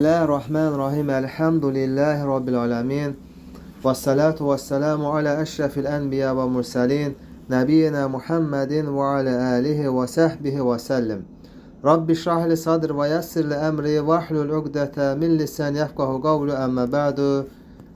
Bismillahirrahmanirrahim. Elhamdülillahi Rabbil alemin. Ve salatu ve selamu ala eşrefil enbiya ve mursalin. Nebiyyina Muhammedin ve ala alihi ve sahbihi ve sellem. Rabbi şrah li sadr ve yessir li emri ve hlul ugdete min lisan yefkahu kavlu emme ba'du.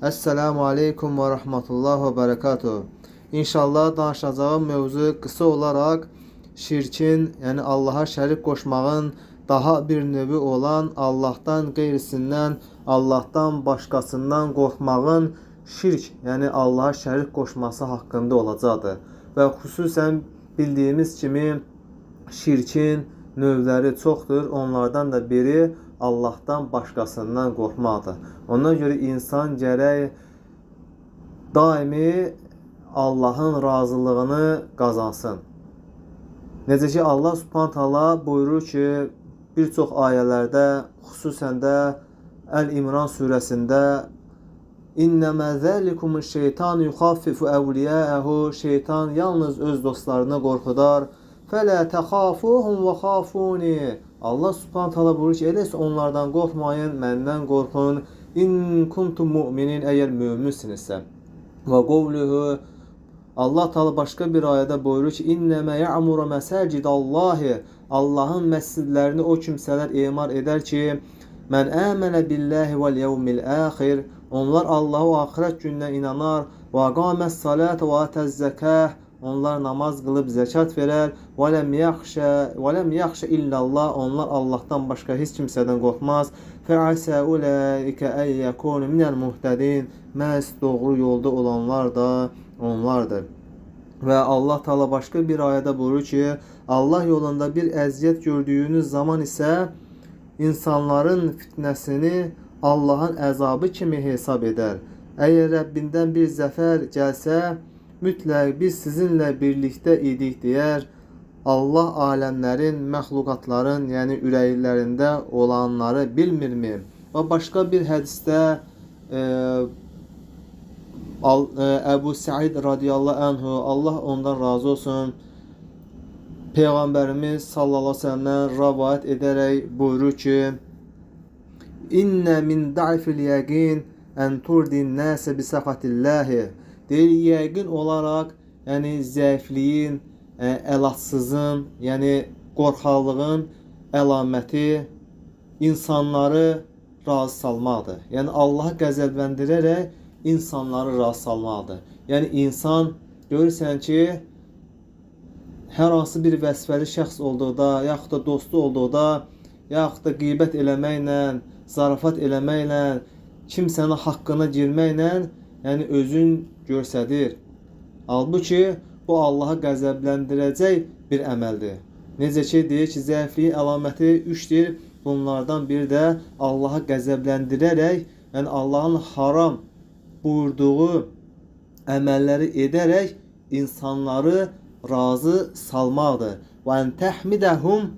Esselamu aleyküm ve rahmetullah ve berekatuhu. İnşallah danışacağım mevzu kısa olarak şirkin yani Allah'a şerik koşmağın daha bir növü olan Allah'tan qeyrisindən, Allah'tan başqasından qorxmağın şirk, yəni Allah'a şərik qoşması haqqında olacaqdır. Və xüsusən bildiyimiz kimi şirkin növləri çoxdur. Onlardan da biri Allah'tan başqasından qorxmaqdır. Ona görə insan gərək daimi Allah'ın razılığını qazansın. Necə ki Allah Subhanahu taala buyurur ki, bir çox ayələrdə, xüsusən də Əl-İmran surəsində İnnəmə zəlikumun şeytan yuxaffifu əvliyəəhu Şeytan yalnız öz dostlarını qorxudar. Fələ təxafuhum və xafuni Allah subhanahu taala buyurur ki, elə isə onlardan qorxmayın, məndən qorxun. İn kuntum mu'minin əgər möminsinizsə. Və qovluhu Allah Teala başqa bir ayədə buyurur ki, "İnnəmə ya'muru mesacidallahi" Allahın məscidlərini o kimsələr emar edər ki, "Mən əmənə billahi vel yevmil axir" Onlar Allah'a o axirət gününə inanar, "Və qaməs salat və atəz zəkah" Onlar namaz qılıb zəkat verər, "Və lem yaxşə və lem yaxşə illallah" Onlar Allahdan başqa heç kimsədən qorxmaz. "Fə'asa ulaika ay yakunu minel muhtedin" Məhz doğru yolda olanlar da onlardır. Və Allah Taala başqa bir ayədə buyurur ki, Allah yolunda bir əziyyət gördüyünüz zaman isə insanların fitnəsini Allahın əzabı kimi hesab edər. Əgər Rəbbindən bir zəfər gəlsə, mütləq biz sizinlə birlikdə idik deyər. Allah aləmlərin, məxluqatların, yəni ürəklərində olanları bilmirmi? Və başqa bir hədisdə e, Ebu Said radıyallahu anhu Allah ondan razı olsun. Peygamberimiz sallallahu aleyhi ve sellem'den rivayet ederek buyurur ki İnne min da'fil yaqin en turdin nase bi sakatillahi. Deyir yəqin olaraq yəni zəifliyin, e, əlatsızın, yəni əlaməti insanları razı salmaqdır. Yəni Allahı qəzəbləndirərək insanları razı salmaqdır. Yəni insan görürsən ki, hər hansı bir vəzifəli şəxs olduqda, yaxud da dostu olduqda, yaxud da qeybət eləməklə, zarafat eləməklə, kimsənin haqqına girməklə, yəni özün göstərir. Halbuki bu Allahı qəzəbləndirəcək bir əməldir. Necə ki deyir ki, zəifliyin əlaməti 3-dir. Bunlardan biri də Allahı qəzəbləndirərək, yəni Allahın haram buyurduğu əməlləri edərək insanları razı salmaqdır. Və en tehmidehum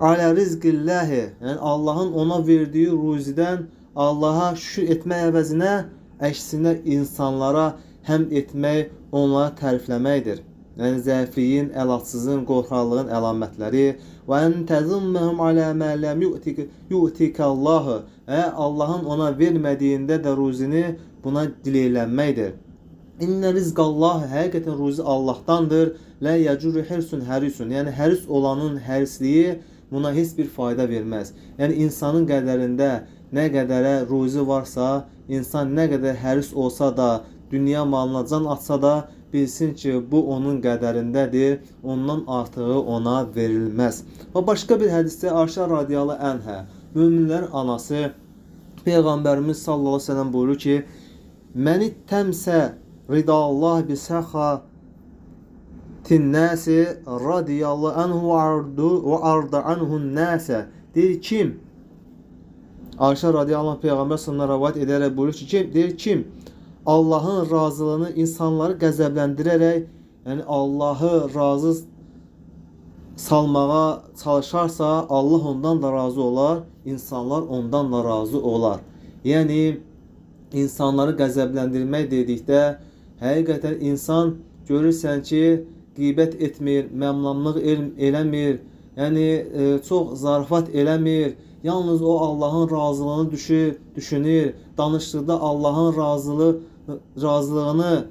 ala rizqillahi. Yəni Allahın ona verdiyi ruzidən Allaha şükür etmək əvəzinə əksinə insanlara həmd etmək, onları tərifləməkdir. Yəni zəifliyin, əlatsızın, qorxaqlığın əlamətləri və en təzumməhum ala ma lam yu'tik yu'tikallahu. Və Allahın ona vermədiyində də ruzini buna diləylənməkdir. İnne rizqallah həqiqətən ruzi Allahdandır. La yəcuru hirsun hərisun. Yəni həris olanın hərisliyi buna heç bir fayda verməz. Yəni insanın qədərində nə qədərə ruzi varsa, insan nə qədər həris olsa da, dünya malına can atsa da bilsin ki, bu onun qədərindədir. Ondan artığı ona verilməz. Və başqa bir hədisdə Ayşə radiyallahu anhə, möminlərin anası Peyğəmbərimiz sallallahu əleyhi və səlləm buyurur ki: "Məni təmsə ridallah bi səxa tinnəsi radiyallahu anhu ardu və arda anhu nəsə." Deyir kim? Ayşə radiyallahu Peyğəmbər sallallahu rivayet edərək buyurur ki, kim deyir kim Allahın razılığını insanları qəzəbləndirərək, yəni Allahı razı salmağa çalışarsa, Allah ondan da razı olar, insanlar ondan da razı olar. Yəni insanları qəzəbləndirmək dedikdə həqiqətən insan görürsən ki, qeybət etmir, məmnunluq el eləmir, yəni e, çox zarafat eləmir, yalnız o Allahın razılığını düşü, düşünür, danışdıqda Allahın razılığı razılığını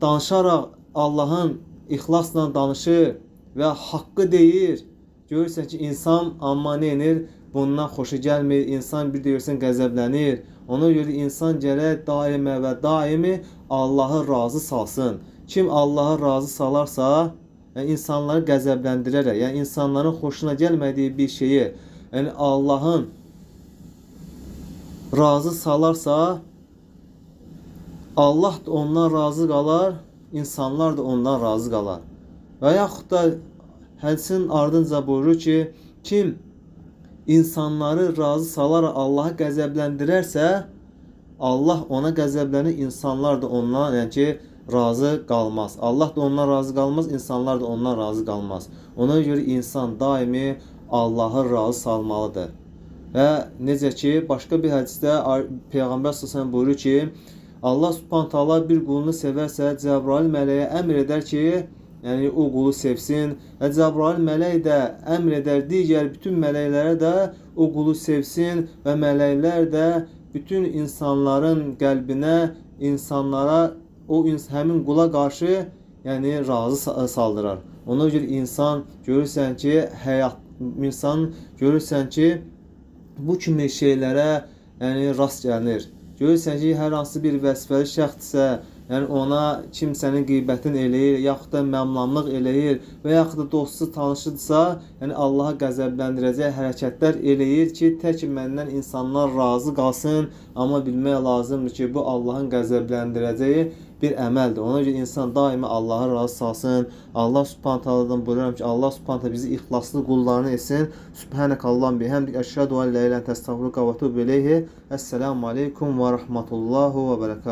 danışaraq Allahın ixlasla danışır və haqqı deyir. Görürsən ki, insan amma nə? Bundan xoşu gəlmir. İnsan bir deyirsən qəzəblənir. Ona görə insan gərək daimə və daimi Allahı razı salsın. Kim Allahı razı salarsa, yəni insanları qəzəbləndirərək, yəni insanların xoşuna gəlmədiyi bir şeyi, yəni Allahın razı salarsa, Allah da ondan razı qalar, insanlar da ondan razı qalar. Və yaxud da hədisin ardınca buyurur ki, kim insanları razı salaraq Allahı qəzəbləndirərsə, Allah ona qəzəblənir, insanlar da ondan yəni ki, razı qalmaz. Allah da ondan razı qalmaz, insanlar da ondan razı qalmaz. Ona görə insan daimi Allahı razı salmalıdır. Və necə ki, başqa bir hədisdə Peyğəmbər sallallahu buyurur ki, Allah Subhanahu taala bir qulunu sevərsə, Cəbrail mələyə əmr edər ki, yəni o qulu sevsin. Və Cəbrail mələk də əmr edər digər bütün mələklərə də o qulu sevsin və mələklər də bütün insanların qəlbinə, insanlara o həmin qula qarşı yəni razı sa- saldırar. Ona görə insan görürsən ki, həyat insan görürsən ki, bu kimi şeylərə yəni rast gəlinir. Görürsən ki, hər hansı bir vəzifəli şəxsdirsə, yəni ona kimsənin qeybətini eləyir, yaxud da məmnunluq eləyir və yaxud da dostu, tanışıdsa, yəni Allaha qəzəbləndirəcək hərəkətlər eləyir ki, tək məndən insanlar razı qalsın, amma bilmək lazımdır ki, bu Allahın qəzəbləndirəcəyi bir əməldir. Ona görə insan daima Allah'a razı salsın. Allah Subhanahu taala'dan buyururam ki, Allah Subhanahu bizi ixlaslı qullarını etsin. Subhanakallahum bihamdik eşhedü en la ilahe illa ente estağfiruke ve etûbü ileyhi. Esselamu aleyküm ve rahmetullahu ve berekatuhu.